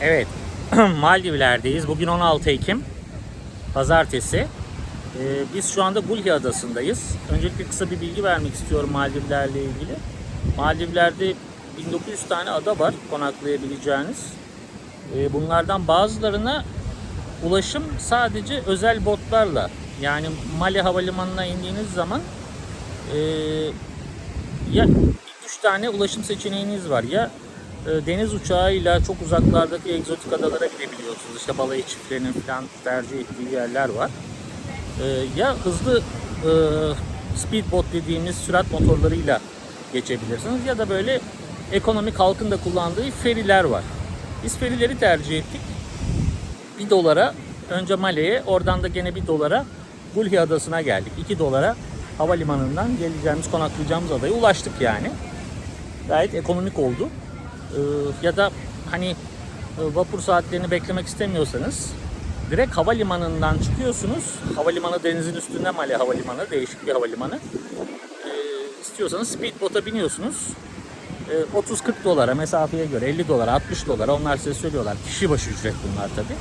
Evet, Maldivler'deyiz. Bugün 16 Ekim, Pazartesi. Ee, biz şu anda Gulhi Adası'ndayız. Öncelikle kısa bir bilgi vermek istiyorum Maldivler'le ilgili. Maldivler'de 1900 tane ada var konaklayabileceğiniz. Ee, bunlardan bazılarına ulaşım sadece özel botlarla yani Mali Havalimanı'na indiğiniz zaman ee, ya 3 tane ulaşım seçeneğiniz var. Ya e, deniz uçağıyla çok uzaklardaki egzotik adalara gidebiliyorsunuz. İşte balayı çiftlerinin falan tercih ettiği yerler var. E, ya hızlı e, speedboat dediğimiz sürat motorlarıyla geçebilirsiniz ya da böyle ekonomik halkın da kullandığı feriler var. Biz ferileri tercih ettik. 1 dolara önce Male'ye oradan da gene 1 dolara Gulhi Adası'na geldik. 2 dolara havalimanından geleceğimiz konaklayacağımız adaya ulaştık yani. Gayet ekonomik oldu. Ee, ya da hani e, vapur saatlerini beklemek istemiyorsanız direkt havalimanından çıkıyorsunuz. Havalimanı denizin üstünde Male Havalimanı, değişik bir havalimanı. Ee, istiyorsanız speedboat'a biniyorsunuz. Ee, 30-40 dolara mesafeye göre 50 dolara 60 dolara onlar size söylüyorlar. Kişi başı ücret bunlar tabi.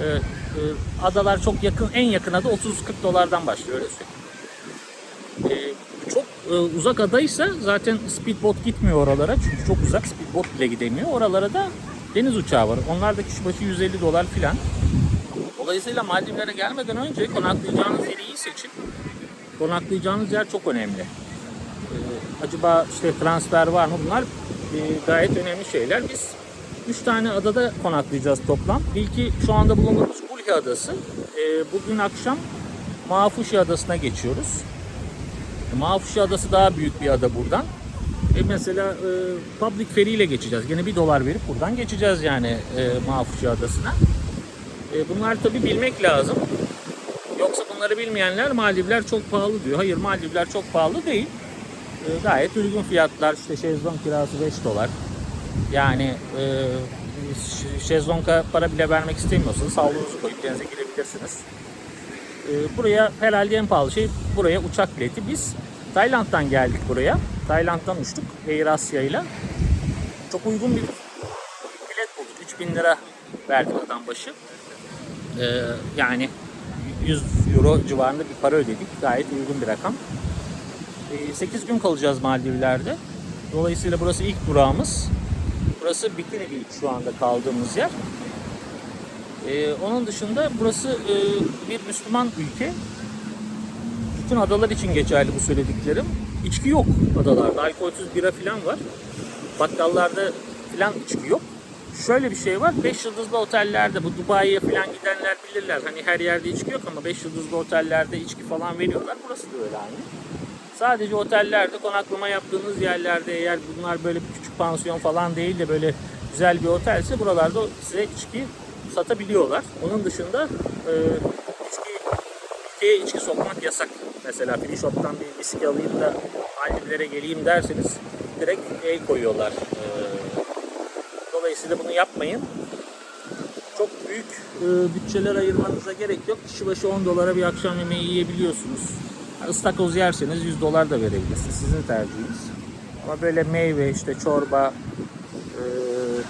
Ee, e, adalar çok yakın en yakın ada 30-40 dolardan başlıyor öyle söyleyeyim. Ee, e, uzak adaysa zaten speedboat gitmiyor oralara çünkü çok uzak speedboat bile gidemiyor. Oralara da deniz uçağı var. Onlar da kişi başı 150 dolar filan. Dolayısıyla Maldivlere gelmeden önce konaklayacağınız yeri iyi seçin. Konaklayacağınız yer çok önemli. Ee, acaba işte transfer var mı? Bunlar e, gayet önemli şeyler. Biz 3 tane adada konaklayacağız toplam. İlki şu anda bulunduğumuz Gulhi Adası. Bugün akşam Mafuşi Adası'na geçiyoruz. Mafuşi Adası daha büyük bir ada buradan. E mesela e, public ferry ile geçeceğiz. Gene bir dolar verip buradan geçeceğiz yani e, Mafuşi Adası'na. E, bunlar tabi bilmek lazım. Yoksa bunları bilmeyenler Maldivler çok pahalı diyor. Hayır Maldivler çok pahalı değil. E, gayet uygun fiyatlar. İşte şezlong kirası 5 dolar. Yani e, şezlonga para bile vermek istemiyorsanız havlunuzu koyup denize girebilirsiniz. E, buraya herhalde en pahalı şey buraya uçak bileti. Biz Tayland'dan geldik buraya. Tayland'dan uçtuk Air Asia ile. Çok uygun bir bilet bulduk. 3000 lira verdik adam başı. Ee, yani 100 euro civarında bir para ödedik. Gayet uygun bir rakam. Ee, 8 gün kalacağız Maldivler'de. Dolayısıyla burası ilk durağımız. Burası Bikini Beach şu anda kaldığımız yer. Ee, onun dışında burası e, bir Müslüman ülke. Bütün adalar için geçerli bu söylediklerim. İçki yok adalarda. Alkolsüz bira falan var. Bakkallarda falan içki yok. Şöyle bir şey var. 5 yıldızlı otellerde bu Dubai'ye falan gidenler bilirler. Hani her yerde içki yok ama 5 yıldızlı otellerde içki falan veriyorlar. Burası da öyle aynı. Sadece otellerde konaklama yaptığınız yerlerde eğer bunlar böyle bir küçük pansiyon falan değil de böyle güzel bir otelse buralarda size içki satabiliyorlar. Onun dışında e, içki ülkeye içki sokmak yasak. Mesela free shop'tan bir viski alayım da Maldivlere geleyim derseniz direkt el koyuyorlar. E, dolayısıyla bunu yapmayın. Çok büyük e, bütçeler ayırmanıza gerek yok. Kişi başı 10 dolara bir akşam yemeği yiyebiliyorsunuz. Ha, Istakoz yerseniz 100 dolar da verebilirsiniz. Sizin tercihiniz. Ama böyle meyve, işte çorba, e,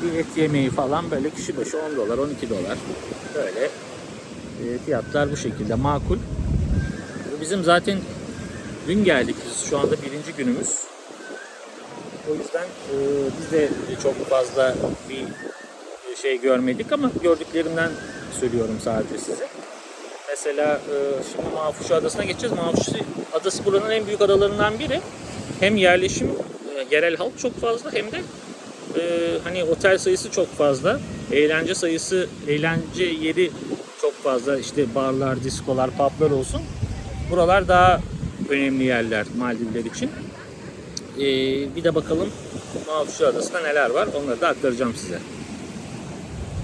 bir et yemeği falan böyle kişi başı 10 dolar, 12 dolar. Böyle e, fiyatlar bu şekilde makul. Bizim zaten dün geldik biz şu anda birinci günümüz. O yüzden e, biz de çok fazla bir şey görmedik ama gördüklerimden söylüyorum sadece size. Mesela e, şimdi Mafuşi Adası'na geçeceğiz. Mafuşi Adası buranın en büyük adalarından biri. Hem yerleşim, e, yerel halk çok fazla hem de e, hani otel sayısı çok fazla. Eğlence sayısı, eğlence yeri çok fazla. İşte barlar, diskolar, publar olsun. Buralar daha önemli yerler Maldivler için. Ee, bir de bakalım Mavşu Adası'nda neler var onları da aktaracağım size.